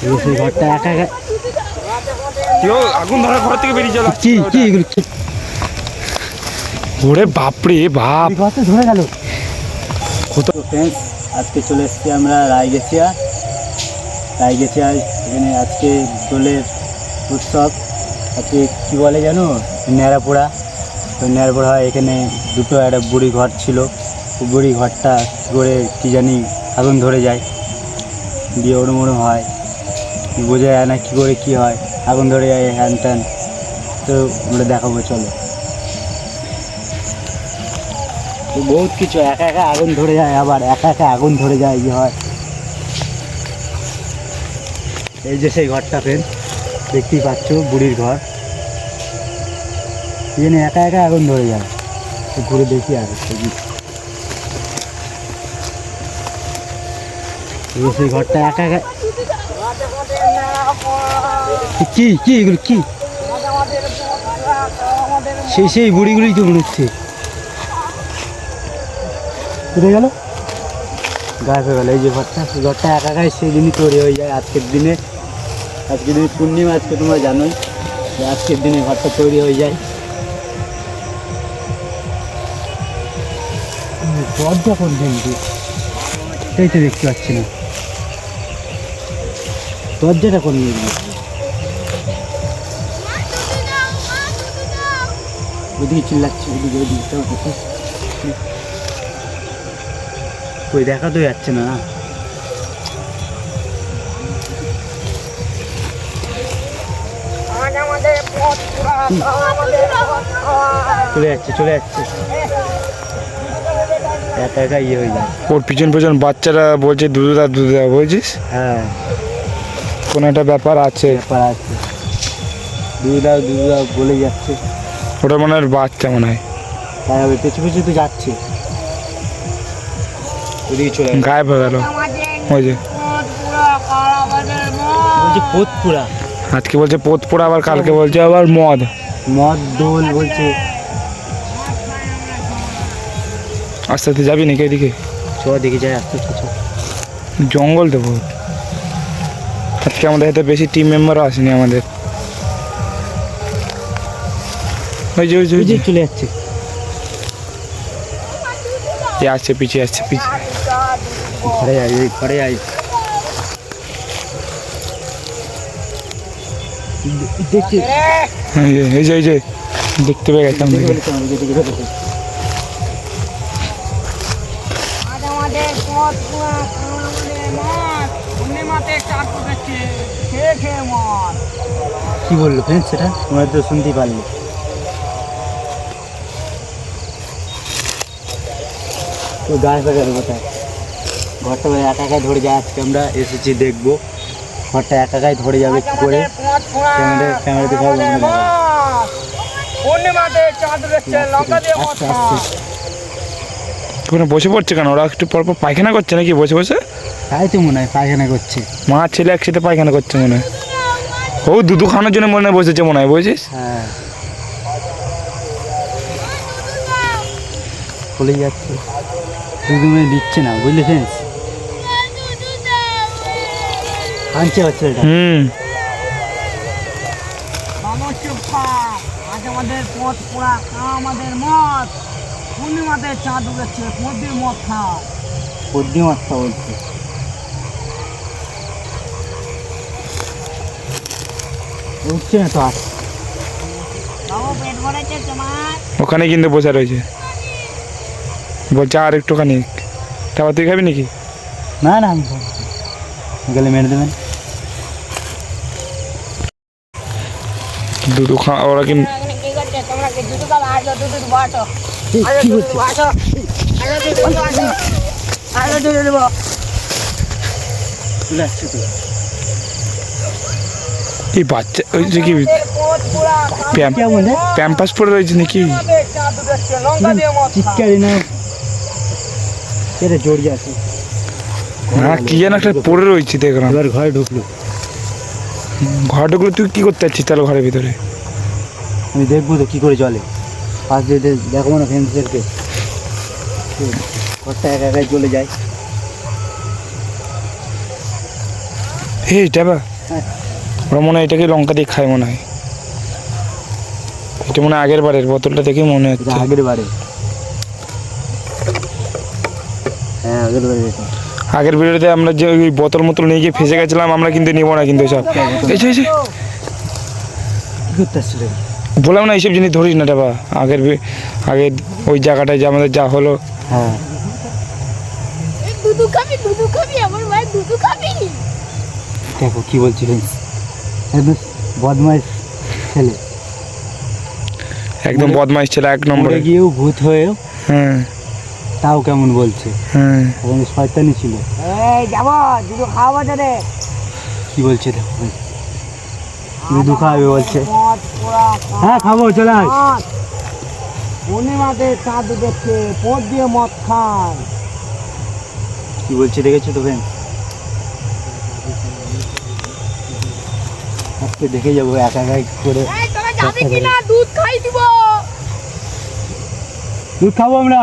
সেই ঘরটা একা একা কেউ আগুন ধরা ঘর থেকে বেরিয়ে চলে। কি কি এগুলো? কি ওরে বাপরে বাপ। ঘরটা ধরে গেল। কোথাও তো ফ্রেন্ডস আজকে চলে এসেছি আমরা রায়গেছিয়া। রায়গেছিয়া এখানে আজকে দোলের উৎসব। আজকে কী বলে জানো? ন্যাড়াপোড়া। তো ন্যাড়াপোড়া হয় এখানে দুটো একটা বুড়ি ঘর ছিল। বুড়ি ঘরটা করে কী জানি আগুন ধরে যায়। দিয়ে ওরম ওরম হয়। বোঝা যায় না কী করে কী হয়। আগুন ধরে যায়, হ্যান ত্যান। তো আমরা দেখাবো, চলো। বহুত কিছু, একা একা আগুন ধরে যায় আবার, একা একা আগুন ধরে যায় ইয়ে হয়। এই যে সেই ঘরটা ফেন দেখতেই পাচ্ছ, বুড়ির ঘর। এখানে একা একা আগুন ধরে যায়। ঘুরে দেখি আর সেই ঘরটা, একা একা কি কি এগুলো কি? সেই সেই বুড়িগুলোই তো মনে হচ্ছে। কোথায় গেল? গায়েব হয়ে গেল এই যে ঘরটা ঘরটা একা একাই সেই দিনই তৈরি হয়ে যায় আজকের দিনে। আজকের দিনে পূর্ণিমা আজকে তোমরা জানোই আজকের দিনে ঘরটা তৈরি হয়ে যায়। দরজা কোন কিন্তু এই তো দেখতে পাচ্ছি না। দরজাটা কোন দিকে? ওদিকে চিল্লাচ্ছে ওদিকে ওদিকে কই দেখা তো যাচ্ছে না। চলে যাচ্ছে চলে যাচ্ছে। একা একা ইয়ে হয়ে যায় ওর পিছন পিছন বাচ্চারা বলছে দুধুদা দুধুদা বলছিস হ্যাঁ। কোনো একটা ব্যাপার আছে। ব্যাপার আছে। দুধা দুধা বলে যাচ্ছে। ওটা মনে হয় বাচ্চা মনে হয়। তাই হবে পিছু পিছু তো যাচ্ছে। ওদিকে চলে গায়েব হয়ে গেল। ওই যে। বলছি পোতপুরা। আজকে বলছে পোত পোড়া আবার কালকে বলছে আবার মদ। মদ দোল বলছে। আস্তে আস্তে যাবি নাকি এদিকে চ দেখে যায় আস্তে আস্তে জঙ্গল তো বহুত। আজকে আমাদের হাতে বেশি টিম মেম্বারও আসেনি আমাদের ওই যে ওই যে ওই ওই যে যে চলে যাচ্ছে এ আসছে পিছিয়ে আসছে পিছিয়ে ঘরে যাই ওই ঘরে যাই দেখছি এই যে এই যে এই যে দেখতে পেয়ে গেছে দেখে কি বলল ফ্রেন্ড সেটা? তোমরা তো শুনতেই পারলে তো গাছ বাগার কোথায়? ঘরটা একা একাই ধরে যায় আজকে আমরা এসেছি দেখব। ঘরটা একা একাই ধরে যাবে কি করে? ক্যামেরা ক্যামেরা দেখাবো আমরা দেখাবো। ওখানে বসে পড়ছে কেন? ওরা একটু পর পর পায়খানা করছে নাকি বসে বসে? তাই তো মনে হয় পায়খানা করছে। মা ছেলে একসাথে পায়খানা করছে মনে হয়। ও দুধু খাওয়ানোর জন্য মনে হয় বসেছে মনে হয় বুঝছিস? হ্যাঁ। চলে যাচ্ছে। দুধ মনে দিচ্ছে না বুঝলি ফ্রেন্ডস আনছে হচ্ছে এটা হুম। আমাদের পথ খা আমাদের মদ পূর্ণিমাতে চাঁদ উঠেছে পথ দিয়ে মদ খা পদ্মি মাছটা বলছে। উঠছে না তো আর। বাবু পেট ভরেছে তোমার? ওখানে কিন্তু বসে রয়েছে। বলছে আর একটুখানি। তারপর তুই খাবি নাকি? না না আমি খাব। গেলে মেরে দেবেন। দুধু খা ওরা কিন্তু কি এই, হচ্ছে বাচ্চা ওই যে কি প্যাম্পাস পরে রয়েছে নাকি? চিৎকারি না? এটা জড়িয়ে আছে কি যেন একটা পড়ে রয়েছে দেখলাম এবার ঘরে ঢুকলো। ঘরটাগুলো তুই কি করতে যাচ্ছিস তাহলে ঘরের ভিতরে? আমি দেখব তো কী করে চলে। দিয়ে দিয়ে দেখব না ফ্রেন্ডসদেরকে। ঘরটা একা একাই চলে যায়। হে ডাবা ওরা মনে হয় এটাকে লঙ্কা দিয়ে খায় মনে হয়। এটা মনে হয় আগের বারের বোতলটা দেখে মনে হচ্ছে। আগের বারে। হ্যাঁ আগের বারে এটা। আগের ভিডিওতে আমরা যে ওই বোতল মতল নিয়ে গিয়ে ফেসে গেছিলাম আমরা কিন্তু নিবো না কিন্তু সব। এই যে, বললাম না এইসব জিনিস ধরিস না ডাবা আগের আগের ওই জায়গাটায় যে আমাদের যা হলো। হ্যাঁ। দুধু খাবি দুধু খাবি আমার ভাই দুধু খাবি। দেখো কি বলছি বদমাইশ ছেলে। একদম বদমাইশ ছিল এক নম্বরে। গিয়েও ভূত হয়েও হ্যাঁ। তাও কেমন বলছে? হ্যাঁ। এবং শয়তানি ছিল। এই যাব দুটো খাওয়াবো তোরে কি বলছে দেখো দুধু খাওয়াবে বলছে। হ্যাঁ খাব চলে আয়। মদ পূর্ণিমাতে চাঁদ দেখছে পোট দিয়ে মদ খান কি বলছে দেখেছ তো ফ্রেন্ড আজকে দেখে যাব একা একা করে এই তোরা যাবি কি না দুধ খাই দিব। দুধ খাব আমরা।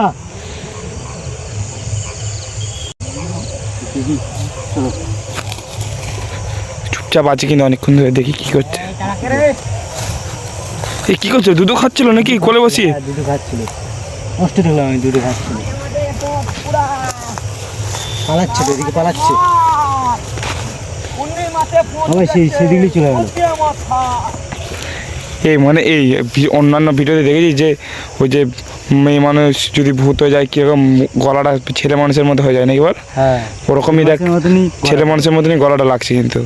চলো। চুপচাপ আছে কিন্তু অনেকক্ষণ ধরে দেখি কি করছে। এই কি করছ? দুধও খাচ্ছিল নাকি? কোলে বসিয়ে? হ্যাঁ, দুধু খাচ্ছিল। নষ্ট দেখলাম আমি দুধু খাচ্ছিল পালাচ্ছে এদিকে পালাচ্ছে। আবার সেই সেদিকেই চলে গেল। এই মানে এই অন্যান্য ভিডিওতে দেখেছি যে ওই যে মেয়ে মানুষ যদি ভূত হয়ে যায় কীরকম গলাটা ছেলে মানুষের মতো হয়ে যায় নাকি বল? হ্যাঁ। ওরকমই দেখ ছেলে মানুষের মতনই গলাটা লাগছে কিন্তু।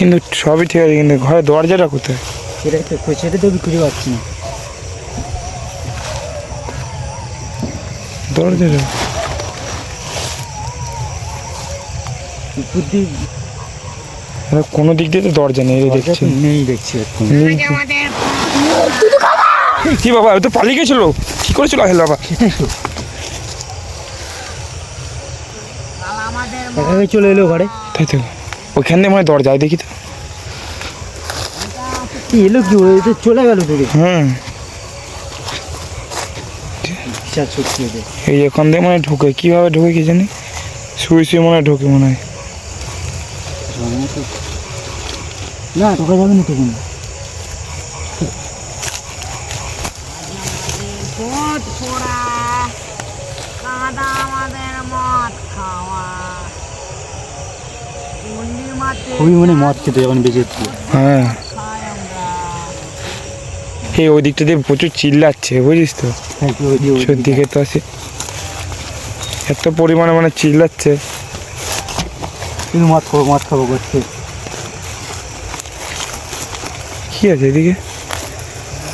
কিন্তু সবই ঠিক আছে কিন্তু ঘরে দরজাটা কোথায়? সেটাই তো সেটা তো খুঁজে পাচ্ছি না। দরজাটা? উপর কোনো দিক দিয়ে তো দরজা নেই দেখছি। নেই দেখছি কি বাবা ও তো পালিয়ে গেছিল। কি করেছিল হেল বাবা? চলে এলো ঘরে। তাই তো। ওইখান দিয়ে মনে দরজায় দেখি তো। এলো কি তো চলে গেল তোকে হুম। এই এখান দিয়ে মনে ঢুকে কীভাবে ঢুকে কি জানি? শুয়ে শুয়ে মনে হয় ঢুকে মনে হয়। না ঢোকা যাবে না তখন পোট পোড়া কাঁদা আমাদের মদ খাওয়া পূর্ণিমাতে খুবই মানে মদ খেতে যখন বেঁচে হ্যাঁ। এই ওই দিকটা দিয়ে প্রচুর চিল্লাচ্ছে বুঝিস তো? হ্যাঁ, সত্যি দিকে তো আছে এত পরিমাণে মানে চিল্লাচ্ছে। শুধু মদ খাব মদ খাব করছে। কি আছে এদিকে?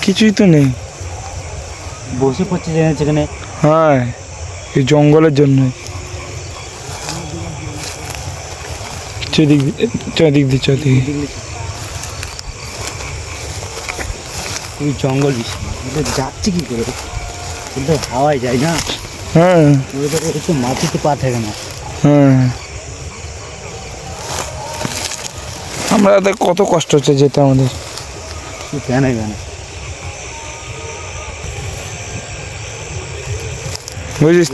কিছুই তো নেই। বসে পড়ছে যেখানে হ্যাঁ এই জঙ্গলের জন্য চদিক চদিক দিয়ে চদিক। ওই জঙ্গল যাচ্ছে কি করে? ওদের হাওয়ায় যায় না। হ্যাঁ। একটু মাটিতে পা থাকে না। হ্যাঁ। আমরা তো কত কষ্ট হচ্ছে যেতে আমাদের। কি জানাই জানা। বুঝিস?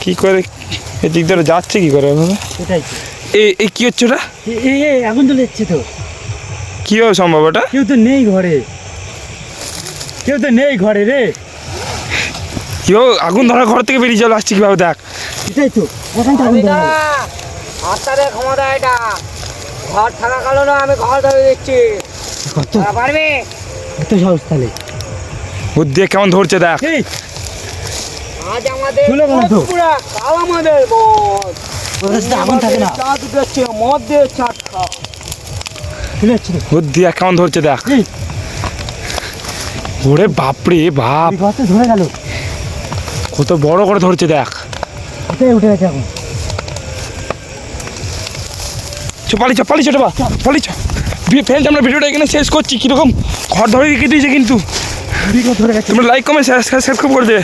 কি করে এদিক ধরে যাচ্ছে কি করে সেটাই তো এই কি হচ্ছে ওটা? এ- এ এ, আগুন চলে যাচ্ছে তো। কীভাবে সম্ভব ওটা? কেউ তো নেই ঘরে। কেউ তো নেই ঘরে রে। কেউ আগুন ধরা ঘর থেকে বেরিয়ে চলে আসছে কীভাবে দেখ। সেটাই তো ওখানটা আগুন ধরে। গেল। ক্ষমতা এটা। ঘর থাকা কালো না আমি ঘর ধরে দিচ্ছি। কত? তারা পারবে? কত সাহস তাহলে। ওর দিয়ে কেমন ধরছে দেখ। আজ আমাদের তো। পুরা তো আগুন থাকে না। মদ দিয়ে চাট খাও চলে যাচ্ছে তো ওর দিয়ে কেমন ধরছে দেখ ওরে বাপরে বাপ। ধরে গেল। কত বড় করে ধরছে দেখ। উঠে গেছে এখন? চ পালি চ পালি চ বা পালি চ। ফ্রেন্ড আমরা ভিডিওটা এখানে শেষ করছি কীরকম? ঘর ধরে রেখে দিয়েছে কিন্তু। ভিডিও ধরে গেছে। তোমরা লাইক কমেন্ট সাবস্ক্রাইব করে দেবে।